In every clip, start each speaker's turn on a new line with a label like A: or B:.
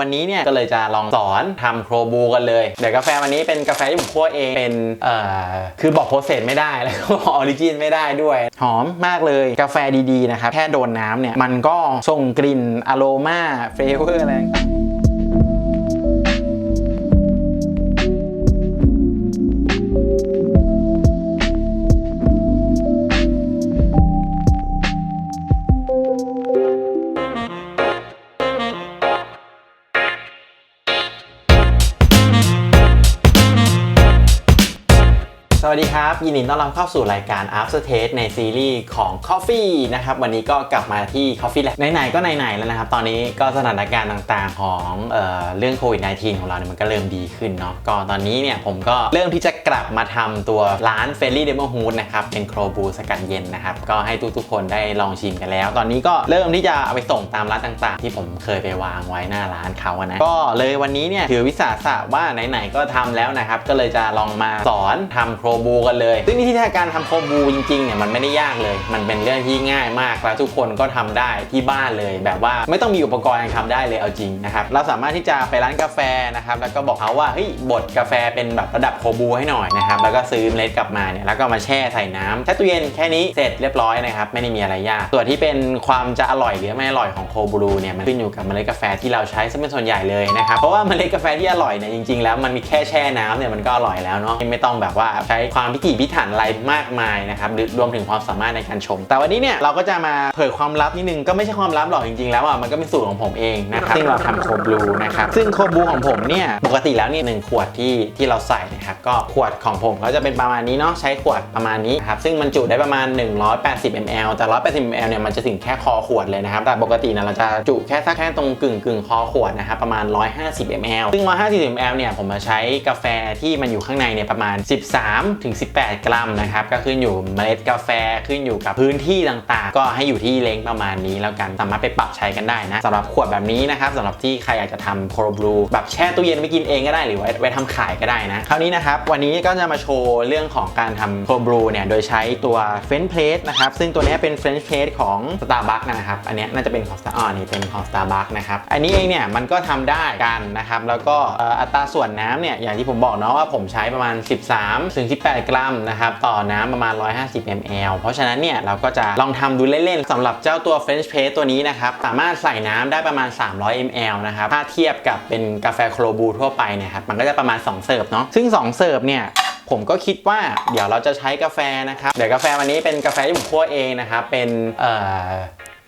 A: วันนี้เนี่ยก็เลยจะลองสอนทำโครบูกันเลย เดี๋ยวกาแฟวันนี้เป็นกาแฟที่ผมคั่วเองเป็นเอ่อคือบอกโปรเซสไม่ได้แล้วก็บอกออริจินไม่ได้ด้วย หอมมากเลยกาแฟดีๆนะครับ แค่โดนน้ำเนี่ย มันก็ส่งกลิ่นอโรมาเฟเวอร์อะไร วัสดีครับ ยินดีต้อนรับเข้าสู่รายการ After Taste ในซีรีส์ของ Coffee นะครับ วันนี้ก็กลับมาที่ Coffee แหละไหนๆก็ไหนๆแล้วนะครับ ตอนนี้ก็สถานการณ์ต่างๆของเออเรื่องโควิด -19 ของเราเนี่ยมันก็เริ่มดีขึ้นเนาะก็ตอนนี้เนี่ยผมก็เริ่มที่จะกลับมาทำตัวร้าน f e r r y d e m o h o o d นะครับเป็นโครบูสกัดเย็นนะครับ ก็ให้ทุกๆคนได้ลองชิมกันแล้ว ตอนนี้ก็เริ่มที่จะเอาไปส่งตามร้านต่างๆ ที่ผมเคยไปวางไว้หน้าร้านเขาอะนะก็เลยวันนี้เนี่ยถือวิสาสะว่าไหนๆก็ทำแล้วนะครับก็เลยจะลองมาสอนทำโครบกันเลย ซึ่งวิธีการทำโคบูจริงๆเนี่ยมันไม่ได้ยากเลย มันเป็นเรื่องที่ง่ายมากแล้วทุกคนก็ทำได้ที่บ้านเลย แบบว่าไม่ต้องมีอุปกรณ์ยังทำได้เลยเอาจริงนะครับเราสามารถที่จะไปร้านกาแฟนะครับแล้วก็บอกเขาว่าเฮ้ยบดกาแฟเป็นแบบระดับโคบูให้หน่อยนะครับแล้วก็ซื้อเมล็ดกลับมาเนี่ยแล้วก็มาแช่ใส่น้ำแช่ตู้เย็นแค่นี้เสร็จเรียบร้อยนะครับไม่ได้มีอะไรยากส่วนที่เป็นความจะอร่อยหรือไม่อร่อยของโคบูรูเนี่ยมันขึ้นอยู่กับเมล็ดกาแฟที่เราใช้ซะเป็นส่วนใหญ่เลยนะครับเพราะว่าเมล็ดกาแฟที่อร่อยเนี่ยจริงๆ แล้วมันมีแค่แช่น้ำเนี่ยมันก็อร่อยแล้วเนาะไม่ต้องแบบว่าใช้ความพิถีพิถันอะไรมากมายนะครับหรือรวมถึงความสามารถในการชงแต่วันนี้เนี่ยเราก็จะมาเผยความลับนิดนึงก็ไม่ใช่ความลับหรอกจริงๆ แล้วอะมันก็เป็นสูตรของผมเองนะครับซึ่งเราทำโคบลูนะครับซึ่งโคบลูของผมเนี่ยปกติแล้วเนี่ยหนึ่งขวดที่ที่เราใส่นะครับก็ขวดของผมก็จะเป็นประมาณนี้เนาะใช้ขวดประมาณนี้นครับซึ่งมันจุได้ประมาณ 180 ml แต่ 180 ml เนี่ยมันจะถึงแค่คอขวดเลยนะครับแต่ปกตินี่ยเราจะจุแค่สักแค่ตรงกึ่งกึ่งคอขวดนะครับประมาณ 150 ml ซึ่ง 150 ml เนี่ยผมมาใช้กาแฟที่มันอยู่ข้างในเนี่ยประมาณ 13ถึง 18 กรัมนะครับก็ขึ้นอยู่เมล็ดกาแฟขึ้นอยู่กับพื้นที่ต่างๆ ก็ให้อยู่ที่เลงประมาณนี้แล้วกันสามารถไปปรับใช้กันได้นะสำหรับขวดแบบนี้นะครับสำหรับที่ใครอยากจะทำโครบลูแบบแช่ตู้เย็นไว้กินเองก็ได้หรือไว้ไว้ทำขายก็ได้นะคราวนี้นะครับวันนี้ก็จะมาโชว์เรื่องของการทำโครบลูเนี่ยโดยใช้ตัวเฟรนช์เพลสนะครับซึ่งตัวนี้เป็นเฟรนช์เพลสของ Starbucks นะครับอันนี้น่าจะเป็นของ Star อ๋อนี่เป็นของ Starbucks นะครับอันนี้เองเนี่ยมันก็ทำได้กันนะครับแล้วก็อัตราส่วนน้ำเนี่ยอย่างที่ผมบอกเนาะว่าผมใช้ประมาณ 13ถึง18กรัมนะครับต่อน้ำประมาณ 150 ml เพราะฉะนั้นเนี่ยเราก็จะลองทำดูเล่นๆสำหรับเจ้าตัว French Press ตัวนี้นะครับสามารถใส่น้ำได้ประมาณ 300 ml นะครับถ้าเทียบกับเป็นกาแฟโครบูทั่วไปเนี่ยครับมันก็จะประมาณ 2 เสิร์ฟเนาะซึ่ง 2 เสิร์ฟเนี่ยผมก็คิดว่าเดี๋ยวเราจะใช้กาแฟนะครับ เดี๋ยวกาแฟวันนี้เป็นกาแฟที่ผมคั่วเองนะครับ เป็นเอ่อ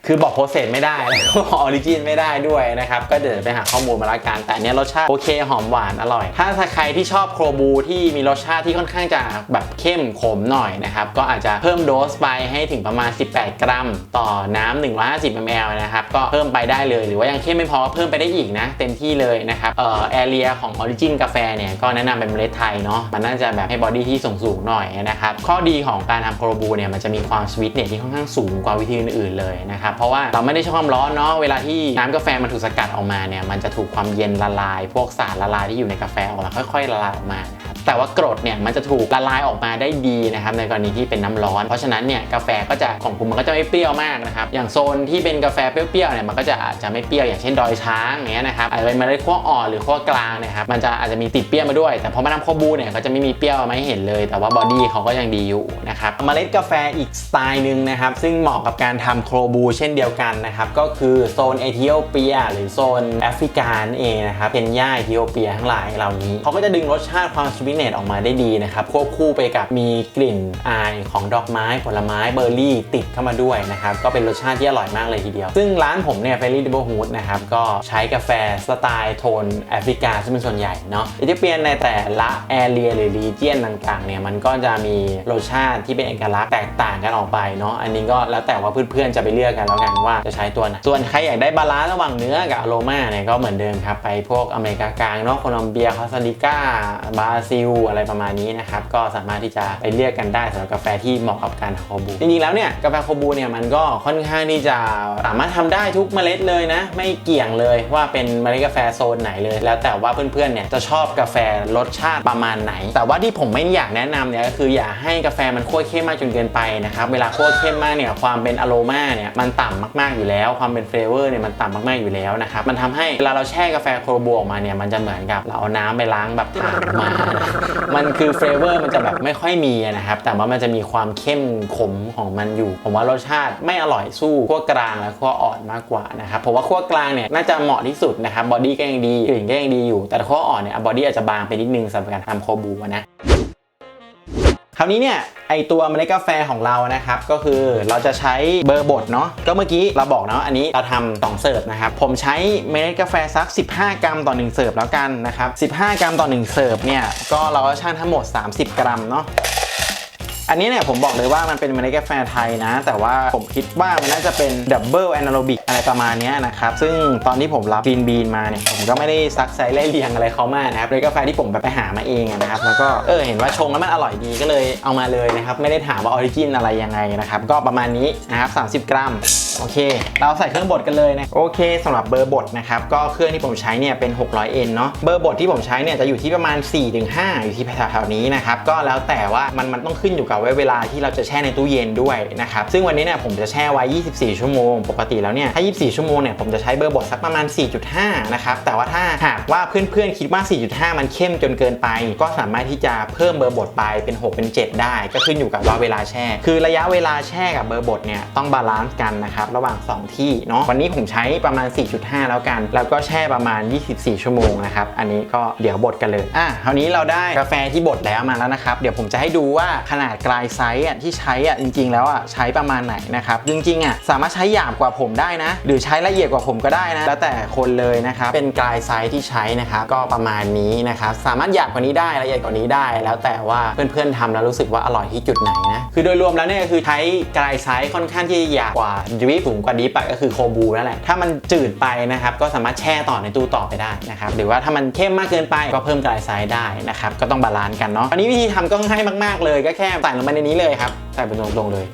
A: คือบอกโปรเซสไม่ได้แล้วก็บอกออริจินไม่ได้ด้วยนะครับ ก็เดี๋ยวไปหาข้อมูลมาละกัน แต่อันเนี้ยรสชาติโอเคหอมหวานอร่อย ถ้าใครที่ชอบโครบูที่มีรสชาติที่ค่อนข้างจะแบบเข้มขมหน่อยนะครับ ก็อาจจะเพิ่มโดสไปให้ถึงประมาณ 18 กรัม ต่อน้ำ150 ml นะครับ ก็เพิ่มไปได้เลย หรือว่ายังเข้มไม่พอเพิ่มไปได้อีกนะ เต็มที่เลยนะครับ เอ่อแอเรียของออริจินกาแฟเนี่ยก็แนะนำเป็นเมล็ดไทยเนาะ มันน่าจะแบบให้บอดี้ที่สูงสูงๆหน่อยนะครับ ข้อดีของการทำโครบูเนี่ยมันจะมีความสวีทเนสที่ค่อนข้างสูงกว่าวิธีอื่นๆเลยนะครับเพราะว่าเราไม่ได้ใช้ความร้อนเนาะเวลาที่น้ำกาแฟมันถูกสกัดออกมาเนี่ยมันจะถูกความเย็นละลาย พวกสารละลายที่อยู่ในกาแฟออกมาค่อย ๆ ละลายออกมา แต่ว่ากรดเนี่ยมันจะถูกละลายออกมาได้ดีนะครับในกรณีที่เป็นน้ำร้อน เพราะฉะนั้นเนี่ยกาแฟก็จะของคุณมันก็จะไม่เปรี้ยวมากนะครับอย่างโซนที่เป็นกาแฟเปรี้ยวๆเนี่ยมันก็จะอาจจะไม่เปรี้ยวอย่างเช่นดอยช้างอย่างเงี้ยนะครับอาจจะเป็นเมล็ดขั้วอ่อนหรือขั้วกลางนะครับมันจะอาจจะมีติดเปรี้ยวมาด้วย แต่พอมาทำโคบูเนี่ยก็จะไม่มีเปรี้ยวมาให้เห็นเลย แต่ว่าบอดี้เขาก็ยังดีอยู่นะครับเมล็ดกาแฟอีกสไตล์หนึ่งนะครับซึ่งเหมาะกับการทำโครบูเช่นเดียวกันนะครับก็คือโซนเอธิโอเปีย หรือโซนแอฟริกานเองนะครับเป็นย่าเอธิโอเปียทั้งหลายเหล่านี้เขาก็จะดึงรสชาติความสวีเนสออกมาได้ดีนะครับควบคู่ไปกับมีกลิ่นอายของดอกไม้ผลไม้เบอร์รี่ติดเข้ามาด้วยนะครับก็เป็นรสชาติที่อร่อยมากเลยทีเดียว ซึ่งร้านผมเนี่ยเฟรลี่ดิบฮูดนะครับก็ใช้กาแฟสไตล์โทนแอฟริกาซึ่งเป็นส่วนใหญ่เนาะเอธิโอเปียนในแต่ละแอเรียหรือรีเจียนต่างๆเนี่ยมันก็จะมีรสชาติที่เป็นเอกลักษณ์แตกต่างกันออกไปเนาะอันนี้ก็แล้วแต่ว่าเพื่อนๆจะไปเลือกกันแล้วกันว่าจะใช้ตัวไหนส่วนใครอยากได้บาลานซ์ระหว่างเนื้อกับอโรมาเนี่ยก็เหมือนเดิมครับไปพวกอเมริกากลางเนาะโคลอมเบียคอสตาริกาบราซิลมิวอะไรประมาณนี้นะครับ ก็สามารถที่จะไปเลือกกันได้สำหรับกาแฟที่เหมาะกับการโคบู จริงๆแล้วเนี่ยกาแฟโคบูเนี่ยมันก็ค่อนข้างที่จะสามารถทำได้ทุกเมล็ดเลยนะ ไม่เกี่ยงเลยว่าเป็นเมล็ดกาแฟโซนไหนเลย แล้วแต่ว่าเพื่อนๆเนี่ยจะชอบกาแฟรสชาติประมาณไหน แต่ว่าที่ผมไม่อยากแนะนำเนี่ยก็คืออย่าให้กาแฟมันคั่วเข้มมากจนเกินไปนะครับเวลาคั่วเข้มมากเนี่ยความเป็นอโรมาเนี่ยมันต่ำมากๆอยู่แล้ว ความเป็นเฟลเวอร์เนี่ยมันต่ำมากๆอยู่แล้วนะครับมันทำให้เวลาเราแช่กาแฟโคบูออกมาเนี่ยมันจะเหมือนกับเราเอาน้ำไปล้างแบบผ่านมามันคือเฟลเวอร์มันจะแบบไม่ค่อยมีนะครับ แต่ว่ามันจะมีความเข้มขมของมันอยู่ ผมว่ารสชาติไม่อร่อยสู้ขั้วกลางและขั้วอ่อนมากกว่านะครับผมว่าขั้วกลางเนี่ยน่าจะเหมาะที่สุดนะครับบอดี้ก็ยังดีกลิ่นก็ยังดีอยู่ แต่ขั้วอ่อนเนี่ยบอดี้อาจจะบางไปนิดนึงสำหรับการทำโคบูนะ คราวนี้เนี่ยไอตัวเมล็ดกาแฟของเรานะครับ ก็คือเราจะใช้เบอร์บดเนาะก็เมื่อกี้เราบอกเนาะอันนี้เราทำสองเสิร์ฟนะครับ ผมใช้เมล็ดกาแฟสัก 15 กรัมต่อ 1 เสิร์ฟแล้วกันนะครับ 15 กรัมต่อ 1 เสิร์ฟเนี่ยก็เราก็ชั่งทั้งหมด 30 กรัมเนาะ อันนี้เนี่ยผมบอกเลยว่ามันเป็นเมล็ดกาแฟไทยนะ แต่ว่าผมคิดว่ามันน่าจะเป็นดับเบิลแอนาโรบิกอะไรประมาณนี้นะครับ ซึ่งตอนที่ผมรับบีนบีนมาเนี่ย ผมก็ไม่ได้ซักไซไล่เรียงอะไรเขามากนะครับเป็นกาแฟที่ผมแบบไปหามาเองนะครับ แล้วก็เออเห็นว่าชงแล้วมันอร่อยดีก็เลยเอามาเลยนะครับ ไม่ได้ถามว่าออริจินอะไรยังไงนะครับ ก็ประมาณนี้นะครับ 30 กรัมโอเค เราใส่เครื่องบดกันเลยนะ โอเคสำหรับเบอร์บดนะครับ ก็เครื่องที่ผมใช้เนี่ยเป็น 600N เนาะ เบอร์บดที่ผมใช้เนี่ยจะอยู่ที่ประมาณ 4-5 อยู่ที่แถวๆนี้นะครับ ก็แล้วแต่ว่ามันมันต้องขึ้นอยู่กับไว้เวลาที่เราจะแช่ในตู้เย็นด้วยนะครับซึ่งวันนี้เนี่ยผมจะแช่ไว้ 24 ชั่วโมง ปกติแล้วเนี่ยถ้า 24 ชั่วโมงเนี่ยผมจะใช้เบอร์บดสักประมาณ 4.5 นะครับแต่ว่าถ้าหากว่าเพื่อนๆคิดว่า 4.5 มันเข้มจนเกินไป ก็สามารถที่จะเพิ่มเบอร์บดไปเป็น 6 เป็น 7 ได้ ก็ขึ้นอยู่กับว่าเวลาแช่ คือระยะเวลาแช่กับเบอร์บดเนี่ยต้องบาลานซ์กันนะครับระหว่าง 2 ที่เนาะวันนี้ผมใช้ประมาณ 4.5 แล้วกัน แล้วก็แช่ประมาณ 24 ชั่วโมงนะครับอันนี้ก็เดี๋ยวบดกันเลยอะคราวนี้เราได้กาแฟที่บดแล้วมาแล้วนะครับเดี๋ยวผมจะให้ดูว่าขนาดกลายไซส์อะที่ใช้อะจริง ๆ แล้วอะใช้ประมาณไหนนะครับจริงๆอะสามารถใช้หยาบกว่าผมได้นะ หรือใช้ละเอียดกว่าผมก็ได้นะแล้วแต่คนเลยนะครับเป็นกลายไซส์ที่ใช้นะครับก็ประมาณนี้นะครับสามารถหยาบกว่านี้ได้ละเอียดกว่านี้ได้ แล้วแต่ว่าเพื่อนๆทำแล้วรู้สึกว่าอร่อยที่จุดไหนนะคือโดยรวมแล้วเนี่ยคือใช้กลายไซส์ค่อนข้างที่จะหยาบกว่าดิฟสูงกว่าดิฟก็คือโคบูนั่นแหละถ้ามันจืดไปนะครับก็สามารถแช่ต่อในตู้ต่อไปได้นะครับหรือว่าถ้ามันเข้มมากเกินไปก็เพิ่มกลายไซส์ได้นะครับก็ต้องบาลานซ์กันเนาะอันนี้วิธีทำก็ง่ายมากๆเลยก็แค่ใส่ลงไปในนี้เลยครับ ใส่ไปตรงๆเลย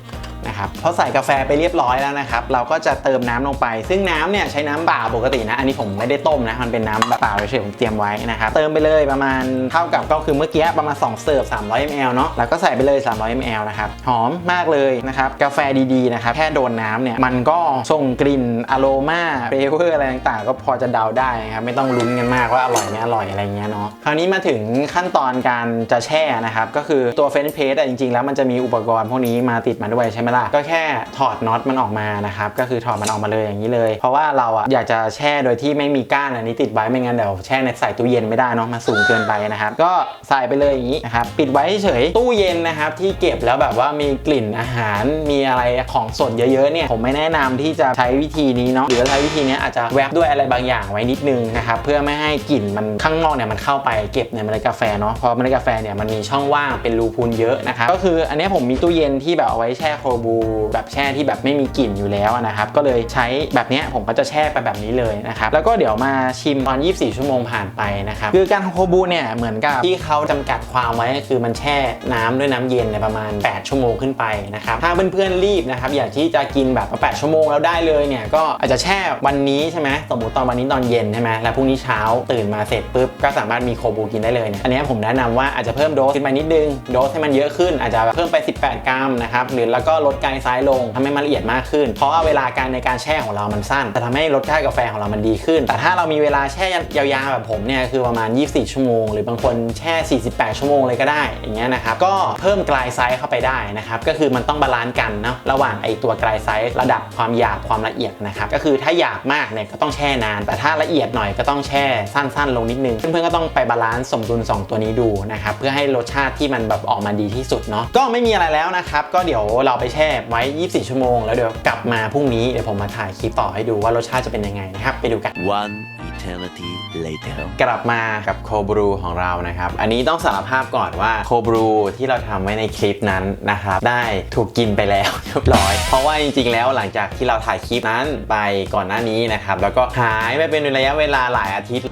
A: นะครับพอใส่กาแฟไปเรียบร้อยแล้วนะครับเราก็จะเติมน้ำลงไป ซึ่งน้ำเนี่ยใช้น้ำเปล่าปกตินะ อันนี้ผมไม่ได้ต้มนะมันเป็นน้ำเปล่าเฉยผมเตรียมไว้นะครับเติมไปเลยประมาณเท่ากับก็คือเมื่อกี้ประมาณ2เสิร์ฟ300 ml เนาะแล้วก็ใส่ไปเลย 300 ml นะครับหอมมากเลยนะครับกาแฟดีๆนะครับแค่โดนน้ำเนี่ยมันก็ส่งกลิ่นอโรมาเฟเวอร์อะไรต่างๆ ก็พอจะเดาได้นะครับไม่ต้องลุ้นกันมากว่าอร่อยไม่อร่อยอะไรเงี้ยเนาะคราวนี้มาถึงขั้นตอนการจะแช่นะครับก็คือตัวเฟรนช์เพสจริงๆแล้วมันจะมีอุปกรณ์พวกนี้มาติดมาด้วยใช่ไหมล่ะ ก็แค่ถอดน็อตมันออกมานะครับ ก็คือถอดมันออกมาเลยอย่างนี้เลย เพราะว่าเราอะอยากจะแช่โดยที่ไม่มีก้านอันนี้ติดไว้ไม่งั้นเดี๋ยวแช่ในใส่ตู้เย็นไม่ได้เนาะมันสูงเกินไปนะครับ ก็ใส่ไปเลยอย่างนี้นะครับปิดไว้เฉยตู้เย็นนะครับ ที่เก็บแล้วแบบว่ามีกลิ่นอาหารมีอะไรของสดเยอะๆเนี่ยผมไม่แนะนำที่จะใช้วิธีนี้เนาะหรือใช้วิธีนี้อาจจะแวบด้วยอะไรบางอย่างไว้นิดนึงนะครับเพื่อไม่ให้กลิ่นมันข้างนอกเนี่ยมันเข้าไปเก็บในเมล็ดกาแฟเนาะพราะเมล็ดกาแฟเนี่ยมันมีช่องว่างเป็นรูพูนเยอะนะครับก็คืออันนี้ผมมีตู้เย็นที่แบบเอาไว้แช่โคบูแบบแช่ที่แบบไม่มีกลิ่นอยู่แล้วนะครับ ก็เลยใช้แบบนี้ผมก็จะแช่ไปแบบนี้เลยนะครับ แล้วก็เดี๋ยวมาชิมตอน 24 ชั่วโมงผ่านไปนะครับ คือการทำโคบูเนี่ยเหมือนกับที่เขาจำกัดความไว้คือมันแช่น้ำด้วยน้ำเย็นในประมาณ 8 ชั่วโมงขึ้นไปนะครับ ถ้าเพื่อนๆรีบนะครับอยากที่จะกินแบบ 8 ชั่วโมงแล้วได้เลยเนี่ยก็อาจจะแช่วันนี้ใช่ไหมสมมติตอนวันนี้ตอนเย็นใช่ไหมแล้วพรุ่งนี้เช้าตื่นมาเสร็จปุ๊บก็สามารถมีโคบูกินได้เลยเนี่ยอันนี้ผมแนะนำว่าอาจจะเพิ่มโดสขึ้นไปนิดนึงโดสให้มันเยอะขึ้นอาจจะเพิ่มไป 18 กรัมนะครับหรือแล้วก็ลดดการซ้ายลงทำให้มันละเอียดมากขึ้น เพราะว่าเวลาการในการแช่ของเรามันสั้น แต่ทำให้รสชาติกาแฟของเรามันดีขึ้น แต่ถ้าเรามีเวลาแช่ยาวๆแบบผมเนี่ยคือประมาณ 24 ชั่วโมง หรือบางคนแช่ 48 ชั่วโมงเลยก็ได้อย่างเงี้ยนะครับก็เพิ่มกลายไซส์เข้าไปได้นะครับก็คือมันต้องบาลานซ์กันเนาะระหว่างไอตัวกลายไซส์ระดับความหยาบความละเอียดนะครับก็คือถ้าหยาบมากเนี่ยก็ต้องแช่นาน แต่ถ้าละเอียดหน่อยก็ต้องแช่สั้น ๆ ลงนิดนึงเพื่อนๆก็ต้องไปบาลานซ์สมดุลสองตัวนี้ดูนะครับเพื่อให้รสชาติที่มันแบบออกมาดีที่สุดเนาะก็ไม่มีอะไรแล้วนะครับก็เดี๋ยวเราไปแช่ไว้ 24 ชั่วโมง แล้วเดี๋ยวกลับมาพรุ่งนี้เดี๋ยวผมมาถ่ายคลิปต่อให้ดูว่ารสชาติจะเป็นยังไงนะครับ ไปดูกัน
B: One eternity later.
A: กลับมากับโคบรูของเรานะครับ อันนี้ต้องสารภาพก่อนว่าโคบรูที่เราทำไว้ในคลิปนั้นนะครับ ได้ถูกกินไปแล้วเรียบร้อย เพราะว่าจริงๆแล้วหลังจากที่เราถ่ายคลิปนั้นไปก่อนหน้านี้นะครับ แล้วก็หายไปเป็นระยะเวลาหลายอาทิตย์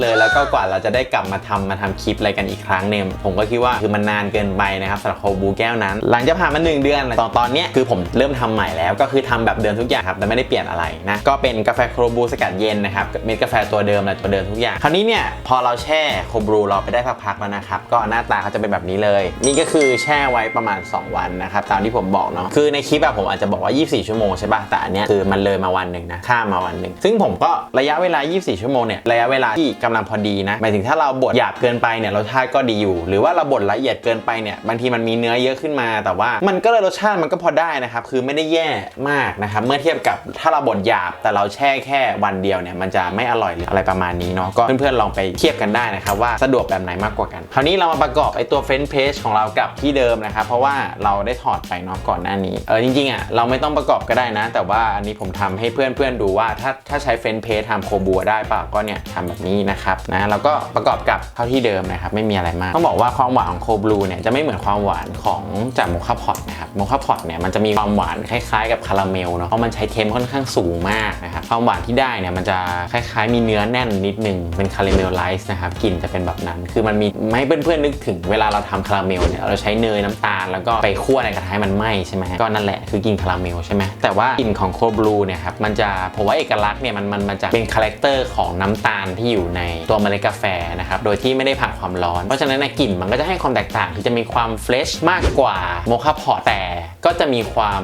A: เลยแล้วก็กว่าเราจะได้กลับมาทำมาทำคลิปอะไรกันอีกครั้งเนี่ยผมก็คิดว่าคือมันนานเกินไปนะครับสำหรับโคบูแก้วนั้น หลังจากผ่านมา 1 เดือนตอนตอนนี้คือผมเริ่มทำใหม่แล้วก็คือทำแบบเดิมทุกอย่างครับแต่ไม่ได้เปลี่ยนอะไรนะก็เป็นกาแฟโคบูสกัดเย็นนะครับเม็ดกาแฟตัวเดิมและตัวเดิมทุกอย่างคราวนี้เนี่ยพอเราแช่โคบูเราไปได้สักพักแล้วนะครับก็หน้าตาเขาจะเป็นแบบนี้เลย นี่ก็คือแช่ไว้ประมาณ 2 วันนะครับตามที่ผมบอกเนาะคือในคลิปอะผมอาจจะบอกว่า 24 ชั่วโมงใช่ป่ะแต่อันเนี้ยคือมันเลยมาวันหนึ่งนะข้ามมาวันหนึ่งซึ่งผมก็ระยะเวลา 24 ชั่วโมงเนี่ยระยะเวลาที่กำลังพอดีนะหมายถึงถ้าเราบดหยาบเกินไปเนี่ยรสชาติก็ดีอยู่ หรือว่าเราบดละเอียดเกินไปเนี่ยบางทีมันมีเนื้อเยอะขึ้นมาแต่ว่ามันก็เลยรสชาติมันก็พอได้นะครับ คือไม่ได้แย่มากนะครับ เมื่อเทียบกับถ้าเราบดหยาบแต่เราแช่แค่วันเดียวเนี่ยมันจะไม่อร่อยหรืออะไรประมาณนี้เนาะก็เพื่อนๆลองไปเทียบกันได้นะครับว่าสะดวกแบบไหนมากกว่ากัน คราวนี้เรามาประกอบไอตัวเฟรนช์เพจของเรากับที่เดิมนะครับเพราะว่าเราได้ถอดไปเนาะก่อนหน้านี้เออจริงๆอะเราไม่ต้องประกอบก็ได้นะ แต่ว่าอันนี้ผมทำให้เพื่อนๆดูว่าถ้าถ้าใช้เฟรนช์เพจทำโคบัวได้เปล่าก็เนี่ยทำแบบนี้นะครับนะแล้วก็ประกอบกับเข้าที่เดิมนะครับไม่มีอะไรมากต้องบอกว่าความหวานของโคบลูเนี่ยจะไม่เหมือนความหวานของจากโมคาพอตนะครับโมคาพอตเนี่ยมันจะมีความหวานคล้ายๆกับคาราเมลเนาะเพราะมันใช้เทมค่อนข้างสูงมากนะครับความหวานที่ได้เนี่ยมันจะคล้ายๆ มีเนื้อแน่นนิดนึงเป็นคาราเมลไลซ์นะครับกลิ่นจะเป็นแบบนั้น คือมันมีไม่ให้เพื่อนๆนึกถึงเวลาเราทำคาราเมลเนี่ยเราใช้เนยน้ำตาลแล้วก็ไปคั่วในกระทะให้มันไหม้ใช่ไหมก็นั่นแหละคือกลิ่นคาราเมลใช่ไหมแต่ว่ากลิ่นของโคบลูเนี่ยครับมันจะผมว่าเอกลักษณ์เนี่ยมันมันมันจะเป็นคาแรคเตอร์ของน้ำตาลที่อยู่ในตัวเมล็ดกาแฟนะครับโดยที่ไม่ได้ผ่านความร้อน เพราะฉะนั้นในกลิ่นมันก็จะให้ความแตกต่างคือจะมีความเฟรชมากกว่าโมคาพอแต่ก็จะมีความ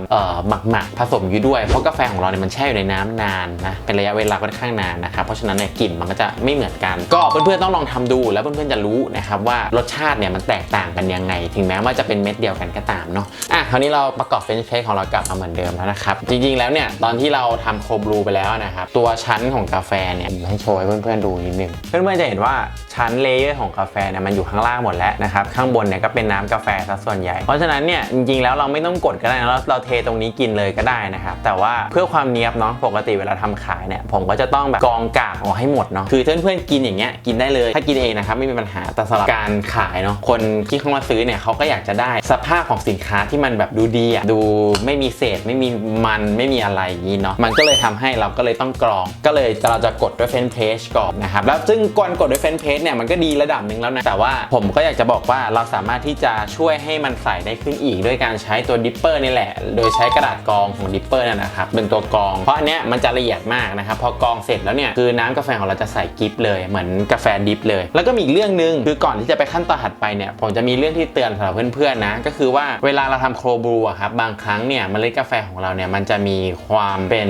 A: หมักหมักผสมอยู่ด้วย เพราะกาแฟของเราเนี่ยมันแช่อยู่ในน้ำนานนะเป็นระยะเวลาค่อนข้างนานนะครับเพราะฉะนั้นเนี่ยกลิ่นมันก็จะไม่เหมือนกัน ก็เพื่อนๆต้องลองทำดู แล้วเพื่อนๆจะรู้นะครับว่ารสชาติเนี่ยมันแตกต่างกันยังไง ถึงแม้ว่าจะเป็นเม็ดเดียวกันก็ตามเนาะอะคราวนี้เราประกอบเฟรนช์เพของเรากลับมาเหมือนเดิมแล้วนะครับจริงๆแล้วเนี่ยตอนที่เราทำโคบลูไปแล้วนะครับตัวชั้นของกาแฟเนี่ยให้โชว์ให้เพื่อนๆดูนิดนึงเพื่อนๆจะเห็นว่าชั้นเลเยอร์ของกาแฟเนี่ยมันอยู่ข้างล่างหมดแล้วนะครับข้างบนเนี่ยก็เป็นน้ำกาแฟซะส่วนใหญ่เพราะฉะนั้นเนี่ยจริงๆแล้วเราไม่ต้องกดก็ได้นะเราเราเทตรงนี้กินเลยก็ได้นะครับ แต่ว่าเพื่อความเนียบเนาะปกติเวลาทำขายเนี่ยผมก็จะต้องแบบกรองกากออกให้หมดเนาะคือเพื่อนๆกินอย่างเงี้ยกินได้เลย ถ้ากินเองนะครับไม่มีปัญหาแต่สำหรับการขายเนาะคนที่เข้ามาซื้อเนี่ยเขาก็อยากจะได้สภาพของสินค้าที่มันแบบดูดีอะดูไม่มีเศษไม่มีมันไม่มีอะไรอย่างนี้เนาะมันก็เลยทำให้เราก็เลยต้องกรอง ก็เลยเราจะกดด้วยเฟนเพจก่อนนะครับแล้วซึ่งก่อนกดด้วยเฟนเพจเนี่ยมันก็ดีระดับหนึ่งแล้วนะแต่ว่าผมก็อยากจะบอกว่าเราสามารถที่จะช่วยให้มันใส่ได้ขึ้นอีกด้วยการใช้ตัวดิปเปอร์นี่แหละ โดยใช้กระดาษกรองของดิปเปอร์นั่นนะครับเป็นตัวกรอง เพราะอันเนี้ยมันจะละเอียดมากนะครับ พอกรองเสร็จแล้วเนี่ยคือน้ำกาแฟของเราจะใส่กิฟเลยเหมือนกาแฟดิฟเลย แล้วก็มีอีกเรื่องหนึ่งคือก่อนที่จะไปขั้นตอนถัดไปเนี่ยผมจะมีเรื่องที่เตือนสำหรับเพื่อนๆนะก็คือว่าเวลาเราทำโครบรูอะครับบางครั้งเนี่ยเมล็ดกาแฟของเราเนี่ยมันจะมีความเป็น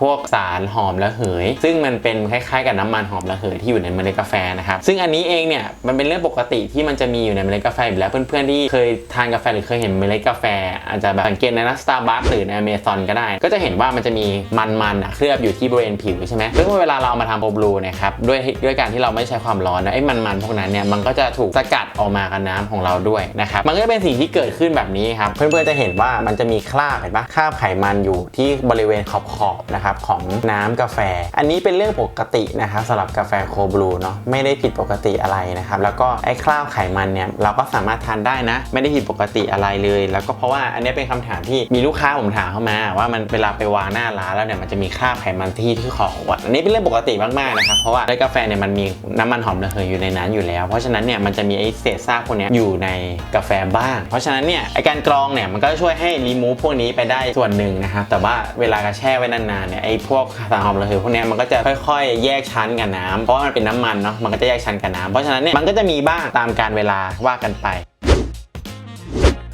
A: พวกสารหอมระเหย ซึ่งมันเป็นคล้ายๆกับน้ำมันหอมระเหยที่อยู่ในเมล็ดกาแฟนะครับซึ่งอันนี้เองเนี่ยมันเป็นเรื่องปกติที่มันจะมีอยู่ในเมล็ดกาแฟอยู่แล้วเพื่อนๆที่เคยทานกาแฟหรือเคยเห็นเมล็ดกาแฟอาจจะแบบสังเกตในนัสตาร์บัคหรือในอเมซอนก็ได้ ก็จะเห็นว่ามันจะมีมันๆอะเคลือบอยู่ที่บริเวณผิวใช่ไหมซึ่งเวลาเรามาทำโครบรูนะครับด้วยด้วยการที่เราไม่ใช้ความร้อนนะไอ้มันๆพวกนั้นเนี่ยมันก็จะถูกสกัดออกมากับน้ำของเราด้วยนะครับมันก็จะเป็นสิ่งที่เกิดขึ้นแบบนี้ครับเพื่อนๆจะเห็นว่ามันจะมีคราบเห็นปะคราบไขมันอยู่ที่บริเวณขอบๆนะครับของน้ำกาแฟ อันนี้เป็นเรื่องปกตินะครับสำหรับกาแฟโคบลูเนาะไม่ได้ผิดปกติอะไรนะครับแล้วก็ไอ้คราบไขมันเนี่ยเราก็สามารถทานได้นะ ไม่ได้ผิดปกติอะไรเลย แล้วก็เพราะว่านนี้เป็นคำถามที่มีลูกค้าผมถามเข้ามา ว่ามันเวลาไปวางหน้าร้านแล้วเนี่ยมันจะมีคราบไขมันที่ที่ขอขวดอันนี้เป็นเรื่องปกติมากๆนะครับเพราะว่าในกาแฟเนี่ยมันมีน้ำมันหอมระเหยอยู่ในนั้นอยู่แล้ว เพราะฉะนั้นเนี่ยมันจะมีไอเศษซากพวกนี้อยู่ในกาแฟบ้าง เพราะฉะนั้นเนี่ยไอการกรองเนี่ยมันก็ช่วยให้รีมูฟพวกนี้ไปได้ส่วนหนึ่งนะครับแต่ว่าเวลากาแช่ไว้นานๆเนี่ยไอพวกสารหอมระเหยพวกนี้มันก็จะค่อยๆ แยกชั้นกับน้ำเพราะว่ามันเป็นน้ำมันเนาะมันก็จะแยกชั้นกับน้ำเพราะฉะนั้นเนี่ยมันก็จะมีบ้างตามการเวลาว่ากันไป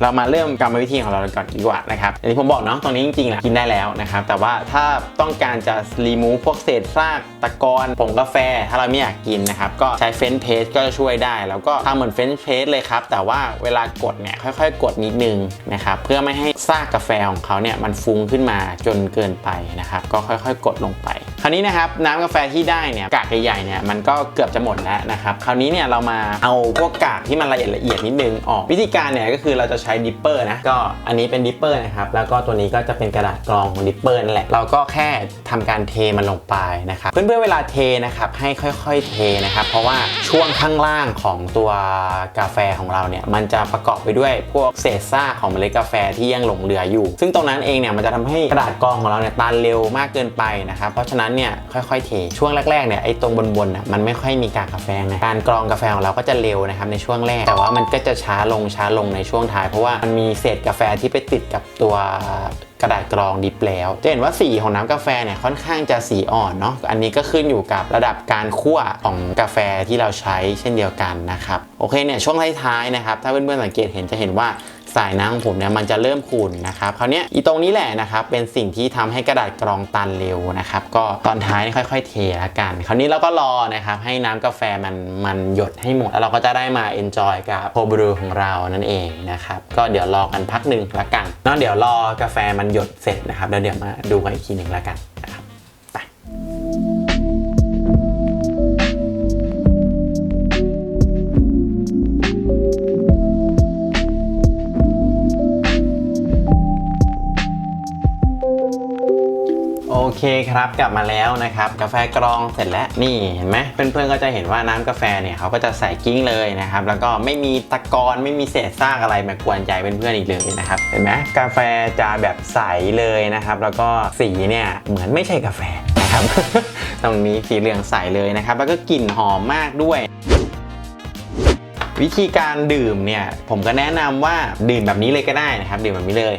A: เรามาเริ่มกรรมวิธีของเราก่อนดีกว่านะครับอย่างที่ผมบอกเนาะตรงนี้จริงๆนะกินได้แล้วนะครับแต่ว่าถ้าต้องการจะรีมูฟพวกเศษซากตะกอนผงกาแฟ ถ้าเราไม่อยากกินนะครับก็ใช้เฟนเพสก็จะช่วยได้ แล้วก็ทำเหมือนเฟนเพสเลยครับแต่ว่าเวลากดเนี่ยค่อยๆ กดนิดนึงนะครับเพื่อไม่ให้ซากกาแฟของเขาเนี่ยมันฟุ้งขึ้นมาจนเกินไปนะครับก็ค่อยๆ กดลงไป ราวนี้นะครับน้ำกาแฟที่ได้เนี่ยกากใหญ่ๆเนี่ยมันก็เกือบจะหมดแล้วนะครับคราวนี้เนี่ยเรามาเอาพวกกากที่มันละเอียดละเอียดนิดนึงออกวิธีการเนี่ยก็คือเราจะใช้ดิปเปอร์นะก็อันนี้เป็นดิปเปอร์นะครับแล้วก็ตัวนี้ก็จะเป็นกระดาษกรองของดิปเปอร์นั่นแหละเราก็แค่ทำการเทมันลงไปนะครับเพื่อนๆเวลาเทนะครับให้ค่อยๆเทนะครับเพราะว่าช่วงข้างล่างของตัวกาแฟของเราเนี่ยมันจะประกอบไปด้วยพวกเศษซากของเมล็ดกาแฟที่ยังหลงเหลืออยู่ ซึ่งตรงนั้นเองเนี่ยมันจะทำให้กระดาษกรองของเราเนี่ยตันเร็วมากเกินไปนะครับเพราะฉะนั้นเนี่ยค่อยๆเทช่วงแรกๆเนี่ยไอ้ตรงบนๆอะมันไม่ค่อยมีกากกาแฟไงการกรองกาแฟของเราก็จะเร็วนะครับในช่วงแรก แต่ว่ามันก็จะช้าลงช้าลงในช่วงท้าย เพราะว่ามันมีเศษกาแฟที่ไปติดกับตัวกระดาษกรองดิบแล้ว จะเห็นว่าสีของน้ำกาแฟเนี่ยค่อนข้างจะสีอ่อนเนาะ อันนี้ก็ขึ้นอยู่กับระดับการคั่วของกาแฟที่เราใช้เช่นเดียวกันนะครับ โอเคเนี่ยช่วงท้ายๆนะครับ ถ้าเพื่อนๆสังเกตเห็นจะเห็นว่า สายน้ำของผมเนี่ยมันจะเริ่มขุ่นนะครับคราวเนี้ยอีตรงนี้แหละนะครับเป็นสิ่งที่ทำให้กระดาษกรองตันเร็วนะครับก็ตอนท้ายค่อย ๆ เทละกัน คราวนี้เราก็รอนะครับให้น้ำกาแฟมันมันหยดให้หมด แล้วเราก็จะได้มา enjoy กับโ b บรูของเรานั่นเองนะครับก็เดี๋ยวรอกันพักหนึ่งละกันนาะเดี๋ยวรอกาแฟมันหยดเสร็จนะครับแล้วเดี๋ยวมาดูกันอีกทีหนึ่งละกัน เคครับกลับมาแล้วนะครับ กาแฟกรองเสร็จแล้วนี่เห็นไหมเพื่อนๆก็จะเห็นว่าน้ำกาแฟเนี่ยเขาก็จะใส่กิ้งเลยนะครับ แล้วก็ไม่มีตะกอนไม่มีเศษซากอะไรมากวนใจเพื่อนๆอีกเลยนะครับเห็นไหมกาแฟจะแบบใสเลยนะครับ แล้วก็สีเนี่ยเหมือนไม่ใช่กาแฟนะครับตรงนี้สีเหลืองใสเลยนะครับ แล้วก็กลิ่นหอมมากด้วยวิธีการดื่มเนี่ยผมก็แนะนำว่าดื่มแบบนี้เลยก็ได้นะครับ ดื่มแบบนี้เลย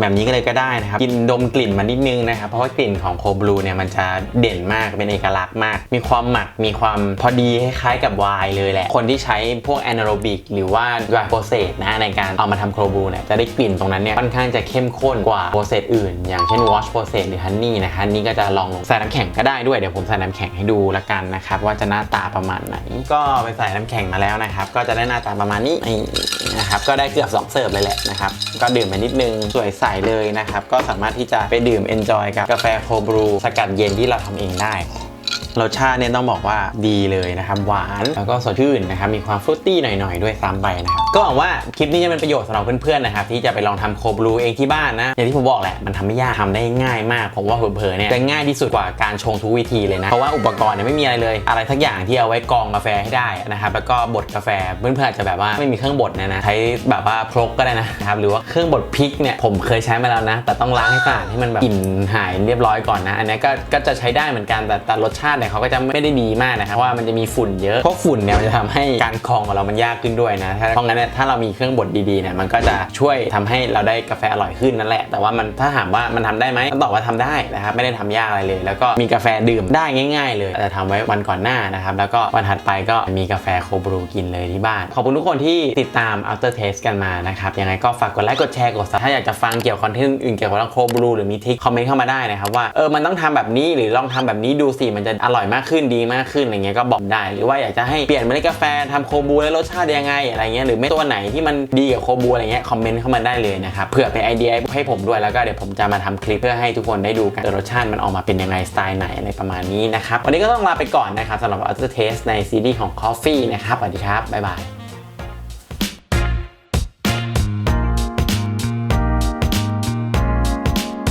A: แบบนี้ก็เลยก็ได้นะครับกินดมกลิ่นมานิดนึงนะครับเพราะว่ากลิ่นของโคบลูเนี่ยมันจะเด่นมากเป็นเอกลักษณ์มาก มีความหมักมีความพอดีคล้ายๆกับไวน์เลยแหละ คนที่ใช้พวกแอนาโรบิกหรือว่าไวน์โปรเซสนะในการเอามาทำโคบลูเนี่ยจะได้กลิ่นตรงนั้นเนี่ยค่อนข้างจะเข้มข้นกว่าโปรเซสอื่น อย่างเช่นวอชโปรเซสหรือฮันนี่นะคะนี่ก็จะลองใส่น้ำแข็งก็ได้ด้วยเดี๋ยวผมใส่น้ำแข็งให้ดูละกันนะครับว่าจะหน้าตาประมาณไหน ก็ไปใส่น้ำแข็งมาแล้วนะครับก็จะได้หน้าตาประมาณนี้นะครับก็ได้เกือบสองเสิร์ฟเลยแหละนะครับก็ดื่มไปนิดนึงสวยใสเลยนะครับ ก็สามารถที่จะไปดื่ม enjoy กับกาแฟโคบรูสกัดเย็นที่เราทำเองได้ รสชาติเนี่ยต้องบอกว่าดีเลยนะครับหวานแล้วก็สดชื่นนะครับมีความฟรุตตี้หน่อยๆ ด้วยซ้ำไปนะครับก็หวังว่าคลิปนี้จะเป็นประโยชน์สำหรับเพื่อนๆนะครับที่จะไปลองทำโคบลูเองที่บ้านนะอย่างที่ผมบอกแหละมันทำไม่ยากทำได้ง่ายมากผมว่าเผลอๆเนี่ยจะง่ายที่สุดกว่าการชงทุกวิธีเลยนะเพราะว่าอุปกรณ์เนี่ยไม่มีอะไรเลย อะไรทักอย่างที่เอาไว้กรองกาแฟให้ได้นะครับแล้วก็บดกาแฟเพื่อนๆอาจจะแบบว่าไม่มีเครื่องบดเนะนะใช้แบบว่าพลกก็ได้นะครับหรือว่าเครื่องบดพริกเนี่ยผมเคยใช้มาแล้วนะ แต่ต้องล้างให้สะอาดให้มันแบบกลิ่นหายเรียบร้อยก่อนนะ อันนี้ก็ก็จะใช้ได้เหมือนกันแต่แต่รสชาติเนี่ยเขาก็จะไม่ได้ดีมากนะครับเพราะว่ามันจะมีฝุ่นเยอะเพราะฝุ่นเนี่ยมันจะทำให้การกรองของเรามันยากขึ้นด้วยนะเพราะงั้นเนี่ยถ้าเรามีเครื่องบดดีๆเนี่ยมันก็จะช่วยทำให้เราได้กาแฟอร่อยขึ้นนั่นแหละ แต่ว่ามันถ้าถามว่ามันทำได้ไหมต้องตอบว่าทำได้นะครับไม่ได้ทำยากอะไรเลย แล้วก็มีกาแฟดื่มได้ง่าย ๆ เลยแต่ทำไว้วันก่อนหน้านะครับแล้วก็วันถัดไปก็มีกาแฟโคบรูกินเลยที่บ้าน ขอบคุณทุกคนที่ติดตาม After Taste กันมานะครับยังไงก็ฝากกดไลค์กดแชร์กด Subscribe ถ้าอยากจะฟังเกี่ยวกับคอนเทนต์อื่นเกี่ยวกับโคบรูหรือมีทิคคอมเมนต์เข้ามาได้นะครับว่าเออมันต้องทำแบบนี้หรือลองทำแบบนี้ดูสิมันจะออร่อยมากขึ้นดีมากขึ้นอะไรเงี้ยก็บอกได้ หรือว่าอยากจะให้เปลี่ยนเมล็ดกาแฟทำโคบูแล้วรสชาติยังไงอะไรเงี้ยหรือไม่ตัวไหนที่มันดีกับโคบูอะไรเงี้ยคอมเมนต์เข้ามาได้เลยนะครับเผื่อเป็นไอเดียให้ผมด้วยแล้วก็เดี๋ยวผมจะมาทำคลิปเพื่อให้ทุกคนได้ดูกันรสชาติมันออกมาเป็นยังไงสไตล์ไหนอะไรประมาณนี้นะครับวันนี้ก็ต้องลาไปก่อนนะครับสำหรับ After Taste ในซีรีส์ของ Coffee นะครับสวัสดีครับบ๊ายบาย